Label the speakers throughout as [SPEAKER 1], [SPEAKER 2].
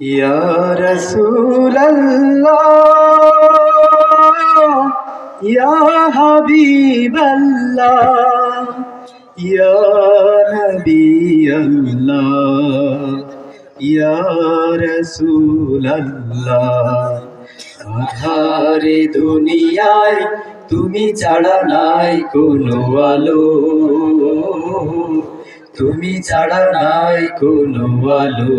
[SPEAKER 1] ইয়া রাসূলাল্লাহ, ইয়া হাবিবাল্লাহ, ইয়া নবিয়াল্লাহ, ইয়া রাসূলাল্লাহ। আধারে দুনিয়ায় তুমি ছাড়া নাই কোনো আলো। তুমি ছাড়া নাই কোনো আলো।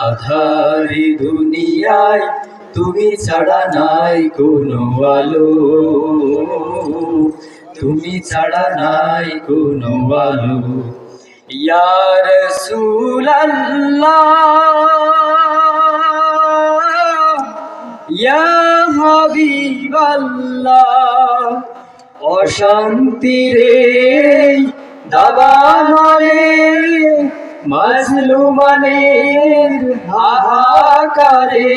[SPEAKER 1] আধারে দুনিয়ায় তুমি ছাড়া নাই কোনো আলো। তুমি ছাড়া নাই কোনো আলো। ইয়া রাসূলাল্লাহ, ইয়া হাবিবাল্লাহ, অশান্তিরে দাবানলে মাজলুমানের হাহাকারে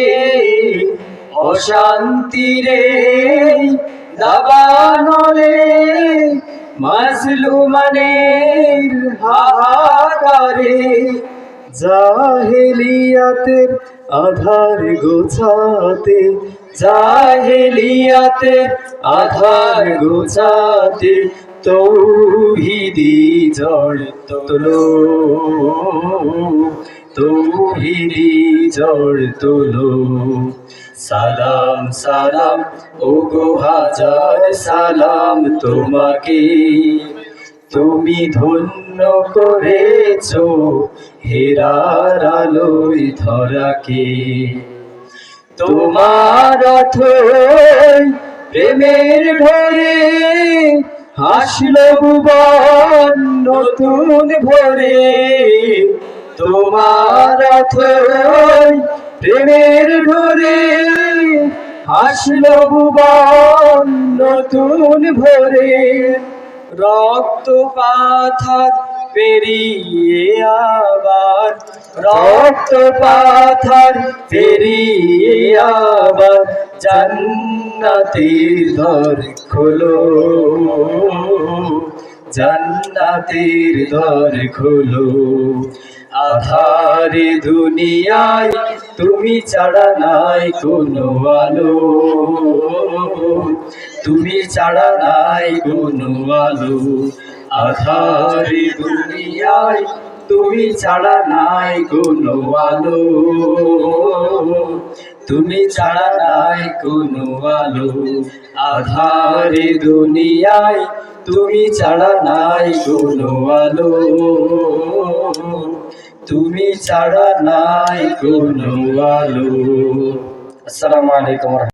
[SPEAKER 1] অশান্তিরে দাবানলে মাজলুমানের হাহাকারে জাহেলিয়াতের আধার গোছাতে জাহেলিয়াতের আধার গোছাতে তৌহিদি ঝড় তোলো। তৌহিদি ঝড় তোলো। সালাম সালাম ও গো হাজার সালাম তোমাকে। তুমি ধন্য করেছ হেরার আলোয় ধরাকে। তোমার অথই প্রেমের ঢরে হাসল ভুবন নতুন ভরে, তোমার প্রেমের ঢরে হাসল ভুবন নতুন ভরে রক্ত পাথার পেরিয়ে আবার রক্ত পাথার আবার জান্নাতের ঘর খোলো। জান্নাতের ঘর খোলো। আধারে দুনিয়ায় তুমি ছাড়া নাই কোনো আলো। তুমি ছাড়া নাই কোনো আলো। আধারে দুনিয়ায় তুমি ছাড়া নাই কোনো আলো। তুমি ছাড়া নাই কোনো আলো। আধারে দুনিয়ায় তুমি ছাড়া নাই কোনো আলো। তুমি ছাড়া নাই কোনো আলো। আসসালামু আলাইকুম